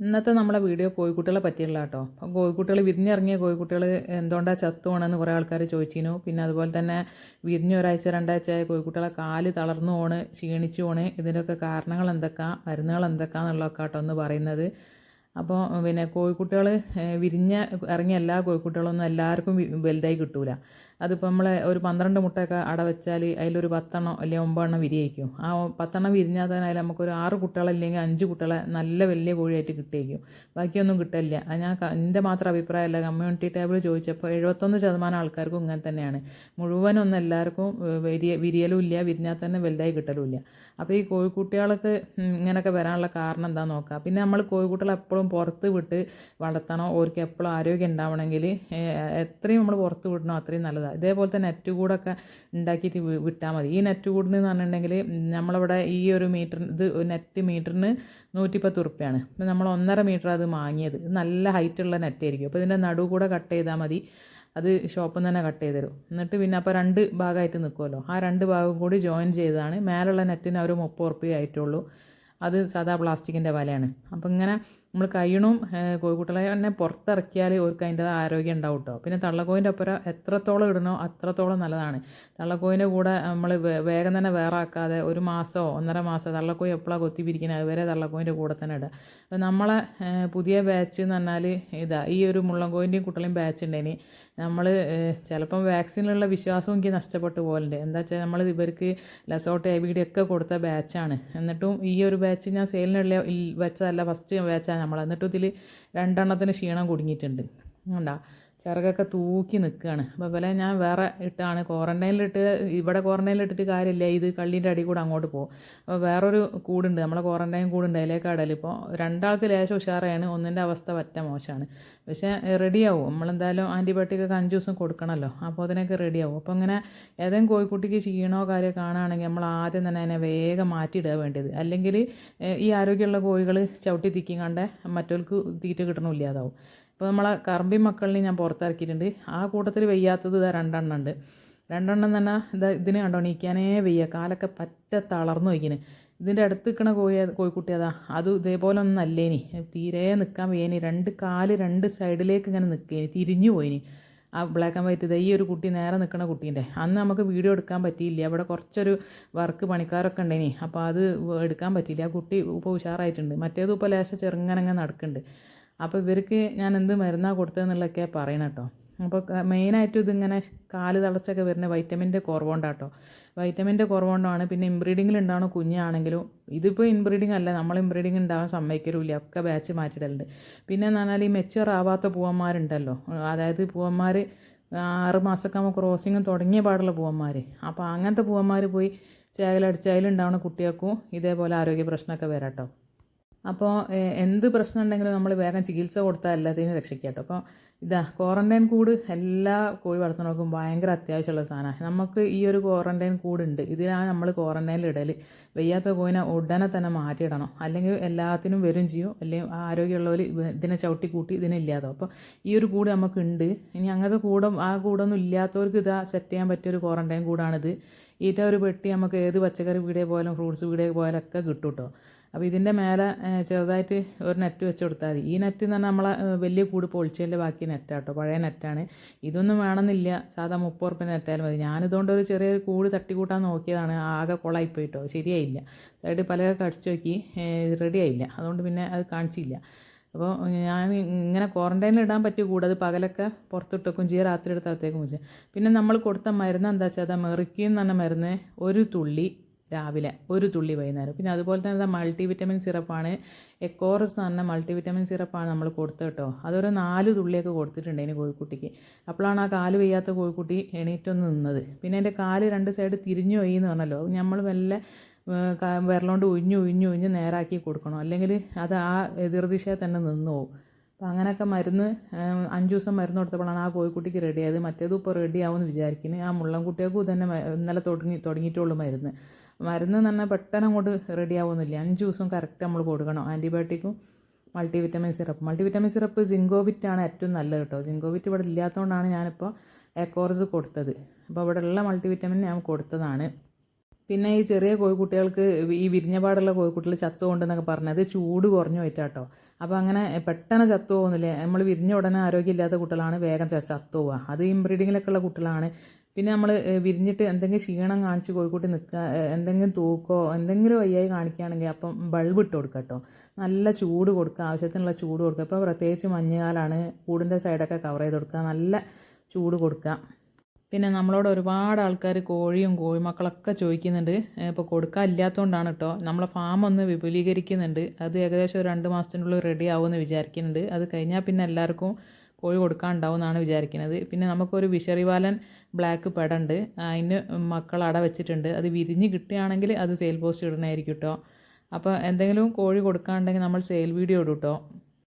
ഇന്നത്തെ നമ്മളെ വീഡിയോ കോഴിക്കുട്ടികളെ പറ്റിയുള്ള കേട്ടോ. അപ്പം കോഴിക്കുട്ടികൾ വിരിഞ്ഞിറങ്ങിയ കോഴിക്കുട്ടികൾ എന്തുകൊണ്ടാണ് ചത്തു പോകണമെന്ന് കുറേ ആൾക്കാർ ചോദിച്ചിരുന്നു. പിന്നെ അതുപോലെ തന്നെ വിരിഞ്ഞ ഒരാഴ്ച രണ്ടാഴ്ച ആയ കോഴിക്കുട്ടികളെ കാൽ തളർന്നു പോണ് ക്ഷീണിച്ചു പോണ്. ഇതിന്റെയൊക്കെ കാരണങ്ങൾ എന്തൊക്കെയാ മരുന്നുകൾ എന്തൊക്കെയാണെന്നുള്ളതൊക്കെ കേട്ടോ ഒന്ന് പറയുന്നത്. അപ്പോൾ പിന്നെ കോഴിക്കുട്ടികൾ വിരിഞ്ഞ ഇറങ്ങിയ എല്ലാ കോഴിക്കുട്ടികളൊന്നും എല്ലാവർക്കും വലുതായി കിട്ടൂല. അതിപ്പോൾ നമ്മൾ ഒരു പന്ത്രണ്ട് മുട്ടയൊക്കെ അട വെച്ചാൽ അതിലൊരു പത്തെണ്ണം അല്ലെങ്കിൽ ഒമ്പതെണ്ണം വിരിയിക്കും ആ പത്തെണ്ണം വിരിഞ്ഞാൽ തന്നെ അതിൽ നമുക്കൊരു ആറ് കുട്ടികളല്ലെങ്കിൽ അഞ്ച് കുട്ടികളെ നല്ല വലിയ കോഴിയായിട്ട് കിട്ടിയേക്കും. ബാക്കിയൊന്നും കിട്ടില്ല അത് ഞാൻ എന്റെ മാത്രം അഭിപ്രായമല്ല. കമ്മ്യൂണിറ്റി ടേബിൾ ചോദിച്ചപ്പോൾ എഴുപത്തൊന്ന് ശതമാനം ആൾക്കാർക്കും ഇങ്ങനെ തന്നെയാണ്. മുഴുവനൊന്നും എല്ലാവർക്കും വിരിയ വിരിയലും ഇല്ല. വിരിഞ്ഞാൽ തന്നെ വലുതായി കിട്ടലും ഇല്ല. അപ്പോൾ ഈ കോഴിക്കുട്ടികൾക്ക് ഇങ്ങനെയൊക്കെ വരാനുള്ള കാരണം എന്താണെന്ന് നോക്കാം. പിന്നെ നമ്മൾ കോഴിക്കുട്ടികളെ എപ്പോഴും പുറത്ത് വിട്ട് വളർത്തണം. ഓർക്ക് എപ്പോഴും ആരോഗ്യം ഉണ്ടാവണമെങ്കിൽ എത്രയും നമ്മൾ പുറത്ത് വിടണോ അത്രയും നല്ലതാണ് ഇതേപോലെ തന്നെ നെറ്റ് കൂടൊക്കെ ഉണ്ടാക്കിയിട്ട് വിട്ടാൽ മതി. ഈ നെറ്റ് കൂടിന് പറഞ്ഞിട്ടുണ്ടെങ്കിൽ നമ്മളിവിടെ ഈ ഒരു മീറ്റർ ഇത് നെറ്റ് മീറ്ററിന് നൂറ്റിപ്പത്ത് ഉറുപ്പ്യാണ്. അപ്പം നമ്മൾ ഒന്നര മീറ്റർ അത് വാങ്ങിയത് നല്ല ഹൈറ്റുള്ള നെറ്റ് ആയിരിക്കും അപ്പോൾ ഇതിന്റെ നടു കൂടെ കട്ട് ചെയ്താൽ മതി. അത് ഷോപ്പിൽ നിന്ന് തന്നെ കട്ട് ചെയ്ത് തരും. എന്നിട്ട് പിന്നെ അപ്പോൾ രണ്ട് ഭാഗമായിട്ട് നിൽക്കുമല്ലോ. ആ രണ്ട് ഭാഗം കൂടി ജോയിൻ ചെയ്തതാണ്. മേലുള്ള നെറ്റിന് ഒരു മുപ്പത് ഉറുപ്പ്യ ആയിട്ടുള്ളൂ. അത് സാധാ പ്ലാസ്റ്റിക്കിന്റെ വലയാണ്. അപ്പോൾ ഇങ്ങനെ നമ്മൾ കഴിയണും കോഴിക്കുട്ടികളെ തന്നെ പുറത്തിറക്കിയാൽ അവർക്ക് അതിന്റെ ആരോഗ്യം ഉണ്ടാവും കേട്ടോ പിന്നെ തള്ളക്കോയിന്റെ ഒപ്പരം എത്രത്തോളം ഇടണോ അത്രത്തോളം നല്ലതാണ്. തള്ളക്കോയിന്റെ കൂടെ നമ്മൾ വേഗം തന്നെ വേറെ ആക്കാതെ ഒരു മാസമോ ഒന്നര മാസമോ തള്ളക്കോയി എപ്പോഴാണ് കൊത്തി പിരിക്കുന്നത് അതുവരെ തള്ളക്കോയിന്റെ കൂടെ തന്നെ ഇടുക. അപ്പോൾ നമ്മളെ പുതിയ ബാച്ച് എന്ന് പറഞ്ഞാൽ ഇതാ ഈ ഒരു മുള്ളൻകോയിന്റെയും കുട്ടളയും ബാച്ച് ഉണ്ടേനി. നമ്മൾ ചിലപ്പം വാക്സിനിലുള്ള വിശ്വാസം എനിക്ക് നഷ്ടപ്പെട്ടു പോലുണ്ട് എന്താ വെച്ചാൽ നമ്മൾ ഇവർക്ക് ലസോട്ട് എ ബി ഡി ഒക്കെ കൊടുത്ത ബാച്ചാണ്. എന്നിട്ടും ഈ ഒരു ബാച്ച് ഞാൻ സെയിലിനുള്ള വെച്ചതല്ല ഫസ്റ്റ് ബാച്ചാണ്. നമ്മൾ എന്നിട്ടും ഇതിൽ രണ്ടെണ്ണത്തിന് ക്ഷീണം കുടുങ്ങിയിട്ടുണ്ട്. ഉണ്ടാ ചിറകൊക്കെ തൂക്കി നിൽക്കുകയാണ് അപ്പോൾ വില ഞാൻ വേറെ ഇട്ടാണ്. ക്വാറന്റൈനിലിട്ട് ഇവിടെ ക്വാറന്റൈനിലിട്ടിട്ട് കാര്യമില്ല. ഇത് കള്ളീന്റെ അടി കൂടെ അങ്ങോട്ട് പോകും. അപ്പോൾ വേറൊരു കൂടുണ്ട്. നമ്മളെ ക്വാറന്റൈൻ കൂടുണ്ട്. അതിലേക്ക് അടൽ ഇപ്പോൾ രണ്ടാൾക്ക് ലേശം ഉഷാറാണ്. ഒന്നിന്റെ അവസ്ഥ പറ്റ മോശമാണ്. പക്ഷേ റെഡിയാവും. നമ്മളെന്തായാലും ആന്റിബയോട്ടിക് ഒക്കെ അഞ്ച് ദിവസം കൊടുക്കണമല്ലോ. അപ്പോൾ അതിനൊക്കെ റെഡിയാവും. അപ്പോൾ ഇങ്ങനെ ഏതെങ്കിലും കോഴിക്കുട്ടിക്ക് ക്ഷീണോ കാര്യം കാണുകയാണെങ്കിൽ നമ്മൾ ആദ്യം തന്നെ അതിനെ വേഗം മാറ്റിയിടുക വേണ്ടത്. അല്ലെങ്കിൽ ഈ ആരോഗ്യമുള്ള കോഴികൾ ചവിട്ടി തിക്കിങ്ങാണ്ട് കണ്ട് മറ്റവർക്ക് തീറ്റ കിട്ടണമില്ലാതാവും ഇപ്പോൾ നമ്മളെ കറമ്പി മക്കളിനെ ഞാൻ പുറത്തിറക്കിയിട്ടുണ്ട്. ആ കൂട്ടത്തിൽ വെയ്യാത്തത് ഇതാ രണ്ടെണ്ണം ഉണ്ട്. രണ്ടെണ്ണം തന്നെ ഇതാ ഇതിനെ കണ്ടോ? നീക്കാനേ വെയ്യ. കാലൊക്കെ പറ്റ തളർന്നു വയ്ക്കിന് ഇതിന്റെ അടുത്ത് നിൽക്കണ കോഴി കോഴിക്കുട്ടി അതാ അത് ഇതേപോലെ ഒന്നും അല്ലേനി. തീരെ നിൽക്കാൻ വയ്യേനി. രണ്ട് കാൽ രണ്ട് സൈഡിലേക്ക് ഇങ്ങനെ നിൽക്കേനി തിരിഞ്ഞു പോയിനി. ആ ബ്ലാക്ക് ആൻഡ് വൈറ്റ് ഇത് ഈ ഒരു കുട്ടി നേരെ നിൽക്കുന്ന കുട്ടീന്റെ അന്ന് നമുക്ക് വീഡിയോ എടുക്കാൻ പറ്റിയില്ല. അവിടെ കുറച്ചൊരു വർക്ക് പണിക്കാരൊക്കെ ഉണ്ടേനി. അപ്പോൾ അത് എടുക്കാൻ പറ്റിയില്ല. ആ കുട്ടി ഇപ്പോൾ ഉഷാറായിട്ടുണ്ട്. മറ്റേതും ഇപ്പോൾ ലേശം ചെറുങ്ങനെ നടക്കുന്നുണ്ട് അപ്പോൾ ഇവർക്ക് ഞാൻ എന്ത് മരുന്നാണ് കൊടുത്തതെന്നുള്ളതൊക്കെ പറയണം കേട്ടോ. അപ്പോൾ മെയിനായിട്ടും ഇതിങ്ങനെ കാൽ തളച്ചൊക്കെ വരുന്ന വൈറ്റമിന്റെ കുറവുണ്ടാട്ടോ വൈറ്റമിന്റെ കുറവുകൊണ്ടാണ് പിന്നെ ഇംബ്രീഡിങ്ങിൽ ഉണ്ടാവണ കുഞ്ഞാണെങ്കിലും ഇതിപ്പോൾ ഇൻബ്രീഡിങ് അല്ല നമ്മൾ ഇംബ്രീഡിങ് ഉണ്ടാവാൻ സമ്മതിക്കലുമില്ല ഒക്കെ ബാച്ച് മാറ്റിയിടലുണ്ട് പിന്നെ എന്ന് പറഞ്ഞാൽ ഈ മെച്ചുവർ ആവാത്ത പൂവന്മാരുണ്ടല്ലോ. അതായത് പൂവന്മാർ ആറ് മാസമൊക്കെ ആകുമ്പോൾ ക്രോസിങ് തുടങ്ങിയ പാടുള്ള പൂവന്മാർ അപ്പോൾ അങ്ങനത്തെ പൂവന്മാർ പോയി ചേകലടിച്ച് ഉണ്ടാവുന്ന കുട്ടികൾക്കും ഇതേപോലെ ആരോഗ്യ പ്രശ്നമൊക്കെ വരാം കേട്ടോ. അപ്പോൾ എന്ത് പ്രശ്നം ഉണ്ടെങ്കിലും നമ്മൾ വേഗം ചികിത്സ കൊടുത്താൽ എല്ലാത്തിനും രക്ഷിക്കാം കേട്ടോ. അപ്പോൾ ഇതാ ക്വാറന്റൈൻ കൂട് എല്ലാ കോഴി വളർത്തുന്നവർക്കും ഭയങ്കര അത്യാവശ്യമുള്ള സാധനമാണ്. നമുക്ക് ഈ ഒരു ക്വാറന്റൈൻ കൂടുണ്ട്. ഇതിലാണ് നമ്മൾ ക്വാറന്റൈനിൽ ഇടൽ വയ്യാത്ത കോഴിനെ ഉടനെ തന്നെ മാറ്റിയിടണം. അല്ലെങ്കിൽ എല്ലാത്തിനും വരും ചെയ്യും. അല്ലെങ്കിൽ ആരോഗ്യമുള്ളവർ ഇതിനെ ചവിട്ടി കൂട്ടി ഇതിനെ ഇല്ലാതാവും. അപ്പോൾ ഈ ഒരു കൂട് നമുക്കുണ്ട്. ഇനി അങ്ങനത്തെ കൂടം ആ കൂടൊന്നും ഇല്ലാത്തവർക്ക് ഇതാ സെറ്റ് ചെയ്യാൻ പറ്റിയ ഒരു ക്വാറന്റൈൻ കൂടാണിത്. ഈറ്റ ഒരു പെട്ടി നമുക്ക് ഏത് പച്ചക്കറി വീടേ പോയാലും ഫ്രൂട്ട്സ് വീടേ പോയാലും ഒക്കെ കിട്ടും കേട്ടോ. അപ്പോൾ ഇതിന്റെ മേലെ ചെറുതായിട്ട് ഒരു നെറ്റ് വെച്ച് കൊടുത്താൽ മതി. ഈ നെറ്റ് എന്ന് പറഞ്ഞാൽ നമ്മളെ വലിയ കൂട് പൊളിച്ചതിന്റെ ബാക്കി നെറ്റാട്ടോ പഴയ നെറ്റാണ് ഇതൊന്നും വേണമെന്നില്ല. സാധാ മുപ്പത് ഉറുപ്പ്യ നെറ്റായാലും മതി. ഞാനിതുകൊണ്ട് ഒരു ചെറിയ കൂട് തട്ടിക്കൂട്ടാൻ നോക്കിയതാണ്. ആകെ കൊളായി പോയിട്ടോ ശരിയായില്ല. സൈഡ് പല കടിച്ചു നോക്കി റെഡി ആയില്ല. അതുകൊണ്ട് പിന്നെ അത് കാണിച്ചില്ല. അപ്പോൾ ഞാൻ ഇങ്ങനെ ക്വാറന്റൈനിൽ ഇടാൻ പറ്റിയ കൂടെ അത് പകലൊക്കെ പുറത്തിട്ട് വെക്കും. ചെയ്യും. രാത്രി എടുത്ത് അകത്തേക്കും വെച്ച് പിന്നെ നമ്മൾ കൊടുത്ത മരുന്ന് എന്താ വെച്ചാൽ അത് മെറിക്കിൻ എന്ന് പറഞ്ഞ മരുന്ന്. ഒരു തുള്ളി രാവിലെ ഒരു തുള്ളി വൈകുന്നേരം. പിന്നെ അതുപോലെ തന്നെ മൾട്ടി വിറ്റമിൻ സിറപ്പാണ് എക്കോറസ് എന്ന് പറഞ്ഞ മൾട്ടി വിറ്റമിൻ സിറപ്പാണ് നമ്മൾ കൊടുത്തത് കേട്ടോ. അതൊരു നാല് തുള്ളിയൊക്കെ കൊടുത്തിട്ടുണ്ട് അതിന് കോഴിക്കുട്ടിക്ക്. അപ്പോഴാണ് ആ കാൽ വയ്യാത്ത കോഴിക്കുട്ടി എണീറ്റൊന്ന് നിന്നത്. പിന്നെ എന്റെ കാൽ രണ്ട് സൈഡ് തിരിഞ്ഞു പോയി എന്ന് പറഞ്ഞല്ലോ. നമ്മൾ ക- വിരലോണ്ട് ഉഴിഞ്ഞു ഉഴിഞ്ഞു ഉഴിഞ്ഞ് നേരാക്കി കൊടുക്കണം. അല്ലെങ്കിൽ അത് ആ എതിർദിശയിൽ തന്നെ നിന്നു പോകും അപ്പോൾ അങ്ങനെയൊക്കെ മരുന്ന് അഞ്ച് ദിവസം മരുന്ന് കൊടുത്തപ്പോഴാണ് ആ കോഴിക്കുട്ടിക്ക് റെഡി ആയത്. മറ്റേതും ഇപ്പോൾ റെഡി ആവുമെന്ന് വിചാരിക്കുന്നു. ആ മുള്ളൻ കുട്ടികൾക്കും തന്നെ ഇന്നലെ തുടങ്ങി തുടങ്ങിയിട്ടുള്ളൂ മരുന്ന്. മരുന്ന് എന്ന് പറഞ്ഞാൽ പെട്ടെന്ന് അങ്ങോട്ട് റെഡി ആവുന്നില്ല. അഞ്ച് ദിവസം കറക്റ്റ് നമ്മൾ കൊടുക്കണം. ആന്റിബയോട്ടിക്കും multi vitamin syrup multi vitamin syrup Zincovit ആണ് ഏറ്റവും നല്ലത് കേട്ടോ. സിങ്കോവിറ്റ് ഇവിടെ ഇല്ലാത്തതുകൊണ്ടാണ് ഞാനിപ്പോൾ എക്കോർസ് കൊടുത്തത്. അപ്പോൾ ഇവിടെ ഉള്ള മൾട്ടി വിറ്റമിൻ ഞാൻ കൊടുത്തതാണ്. പിന്നെ ഈ ചെറിയ കോഴിക്കുട്ടികൾക്ക് ഈ വിരിഞ്ഞപാടുള്ള കോഴിക്കുട്ടികൾ ചത്തു കൊണ്ടെന്നൊക്കെ പറഞ്ഞത് ചൂട് കുറഞ്ഞു പോയിട്ടാട്ടോ. അപ്പോൾ അങ്ങനെ പെട്ടെന്ന് ചത്തു പോകുന്നില്ലേ നമ്മൾ വിരിഞ്ഞ ഉടനെ ആരോഗ്യമില്ലാത്ത കുട്ടികളാണ് വേഗം ചത്തു പോവുക അത് ഇംബ്രീഡിങ്ങിലൊക്കെ ഉള്ള കുട്ടികളാണ് പിന്നെ നമ്മൾ വിരിഞ്ഞിട്ട് എന്തെങ്കിലും ക്ഷീണം കാണിച്ച് കോഴിക്കുട്ടി നിൽക്കുക എന്തെങ്കിലും തൂക്കോ എന്തെങ്കിലും വയ്യായി കാണിക്കുകയാണെങ്കിൽ അപ്പം ബൾബ് ഇട്ട് കൊടുക്കുക കേട്ടോ നല്ല ചൂട് കൊടുക്കുക ആവശ്യത്തിനുള്ള ചൂട് കൊടുക്കുക ഇപ്പോൾ പ്രത്യേകിച്ച് മഞ്ഞുകാലാണ് കൂടിന്റെ സൈഡൊക്കെ കവർ ചെയ്ത് കൊടുക്കുക നല്ല ചൂട് കൊടുക്കുക പിന്നെ നമ്മളോട് ഒരുപാട് ആൾക്കാർ കോഴിയും കോഴിമക്കളൊക്കെ ചോദിക്കുന്നുണ്ട് ഇപ്പോൾ കൊടുക്കാൻ ഇല്ലാത്തതുകൊണ്ടാണ് കേട്ടോ നമ്മളെ ഫാം ഒന്ന് വിപുലീകരിക്കുന്നുണ്ട്. അത് ഏകദേശം ഒരു രണ്ട് മാസത്തിനുള്ളിൽ റെഡി ആവുമെന്ന് വിചാരിക്കുന്നുണ്ട്. അത് കഴിഞ്ഞാൽ പിന്നെ എല്ലാവർക്കും കോഴി കൊടുക്കാൻ കൊടുക്കാനുണ്ടാവും എന്നാണ് വിചാരിക്കുന്നത് പിന്നെ നമുക്കൊരു വിഷറിവാലൻ ബ്ലാക്ക് പെടുണ്ട്. അതിന് മക്കൾ അട വെച്ചിട്ടുണ്ട്. അത് വിരിഞ്ഞ് കിട്ടുകയാണെങ്കിൽ അത് സെയിൽ പോസ്റ്റ് ഇടണമായിരിക്കും കേട്ടോ അപ്പോൾ എന്തെങ്കിലും കോഴി കൊടുക്കാനുണ്ടെങ്കിൽ നമ്മൾ സെയിൽ വീഡിയോ ഇടും കേട്ടോ